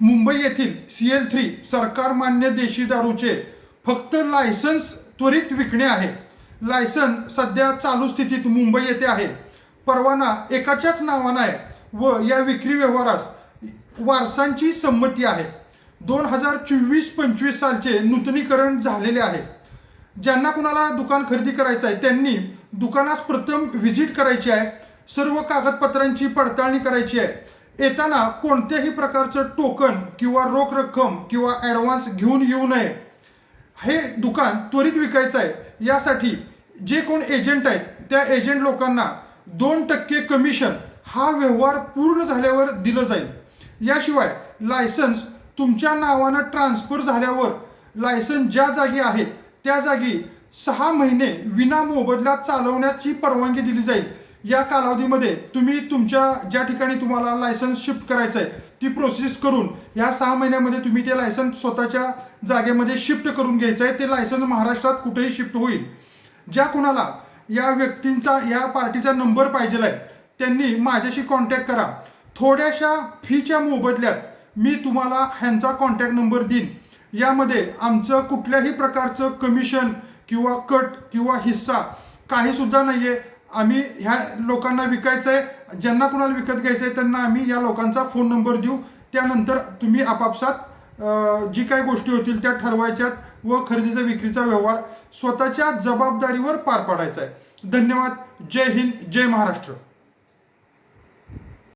मुंबई येथील C L three सरकार मान्य देशी दारूचे फक्त लायसन्स त्वरित विकणे आहे. लायसन सध्या चालू स्थितीत मुंबई येथे आहे. परवाना एकाच्याच नावानं आहे व या विक्री व्यवहारास वारसांची संमती आहे. दोन हजार चोवीस पंचवीस सालचे नूतनीकरण झालेले आहे. ज्यांना कुणाला दुकान खरेदी करायचं आहे त्यांनी दुकानास प्रथम व्हिजिट करायची आहे. सर्व कागदपत्रांची पडताळणी करायची आहे. येताना कोणत्याही प्रकारचं टोकन किंवा रोख रक्कम किंवा ॲडव्हान्स घेऊन येऊ नये. हे दुकान त्वरित विकायचं आहे. यासाठी जे कोण एजंट आहेत त्या एजंट लोकांना दोन टक्के कमिशन हा व्यवहार पूर्ण झाल्यावर दिलं जाईल. याशिवाय लायसन्स तुमच्या नावानं ट्रान्सफर झाल्यावर लायसन्स ज्या जागी आहे त्या जागी सहा महिने विना मोबदला चालवण्याची परवानगी दिली जाईल. या कालावधीमध्ये तुम्ही तुमच्या ज्या ठिकाणी तुम्हाला लायसन्स शिफ्ट करायचं आहे ती प्रोसेस करून या सहा महिन्यामध्ये तुम्ही ते लायसन्स स्वतःच्या जागेमध्ये शिफ्ट करून घ्यायचं आहे ते लायसन्स महाराष्ट्रात कुठेही शिफ्ट होईल. ज्या कुणाला या व्यक्तींचा या पार्टीचा नंबर पाहिजे आहे त्यांनी माझ्याशी कॉन्टॅक्ट करा. थोड्याशा फीच्या मोबदल्यात मी तुम्हाला ह्यांचा कॉन्टॅक्ट नंबर देईन. यामध्ये आमचं कुठल्याही प्रकारचं कमिशन किंवा कट किंवा हिस्सा काही सुद्धा आहे आम्ही ह्या लोकांना विकायचं आहे ज्यांना कुणाला विकत घ्यायचं आहे त्यांना आम्ही या लोकांचा फोन नंबर देऊ. त्यानंतर तुम्ही आपापसात जी काही गोष्टी होतील त्या ठरवायच्यात व खरेदीचा विक्रीचा व्यवहार स्वतःच्या जबाबदारीवर पार पाडायचा आहे धन्यवाद. जय हिंद जय महाराष्ट्र.